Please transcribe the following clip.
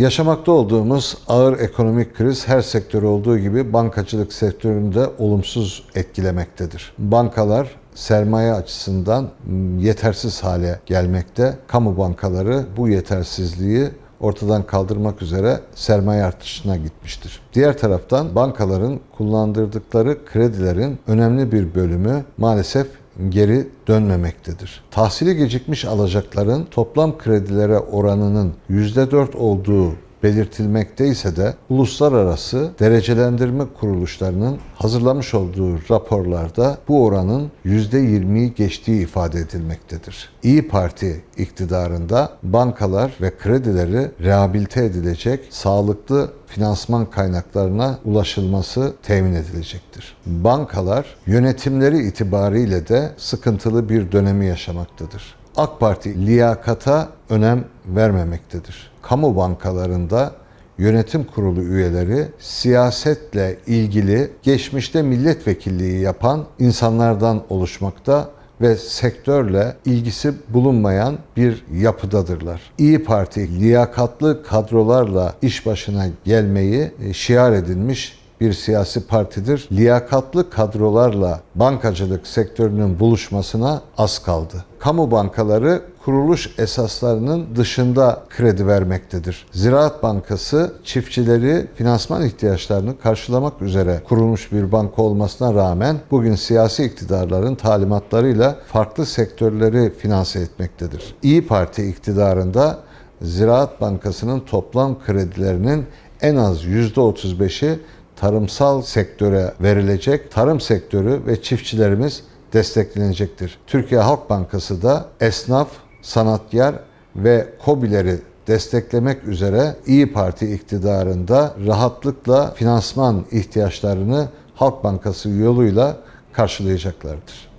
Yaşamakta olduğumuz ağır ekonomik kriz her sektör olduğu gibi bankacılık sektörünü de olumsuz etkilemektedir. Bankalar sermaye açısından yetersiz hale gelmekte. Kamu bankaları bu yetersizliği ortadan kaldırmak üzere sermaye artışına gitmiştir. Diğer taraftan bankaların kullandırdıkları kredilerin önemli bir bölümü maalesef geri dönmemektedir. Tahsili gecikmiş alacakların toplam kredilere oranının %4 olduğu belirtilmekte ise de uluslararası derecelendirme kuruluşlarının hazırlamış olduğu raporlarda bu oranın %20'yi geçtiği ifade edilmektedir. İyi Parti iktidarında bankalar ve kredileri rehabilite edilecek sağlıklı finansman kaynaklarına ulaşılması temin edilecektir. Bankalar yönetimleri itibariyle de sıkıntılı bir dönemi yaşamaktadır. AK Parti liyakata önem vermemektedir. Kamu bankalarında yönetim kurulu üyeleri siyasetle ilgili geçmişte milletvekilliği yapan insanlardan oluşmakta ve sektörle ilgisi bulunmayan bir yapıdadırlar. İyi Parti liyakatlı kadrolarla iş başına gelmeyi e, şiar edilmiş bir siyasi partidir. Liyakatlı kadrolarla bankacılık sektörünün buluşmasına az kaldı. Kamu bankaları kuruluş esaslarının dışında kredi vermektedir. Ziraat Bankası çiftçileri finansman ihtiyaçlarını karşılamak üzere kurulmuş bir banka olmasına rağmen bugün siyasi iktidarların talimatlarıyla farklı sektörleri finanse etmektedir. İyi Parti iktidarında Ziraat Bankası'nın toplam kredilerinin en az %35'i tarımsal sektöre verilecek. Tarım sektörü ve çiftçilerimiz desteklenecektir. Türkiye Halk Bankası da esnaf, sanatkar ve KOBİ'leri desteklemek üzere İyi Parti iktidarında rahatlıkla finansman ihtiyaçlarını Halk Bankası yoluyla karşılayacaklardır.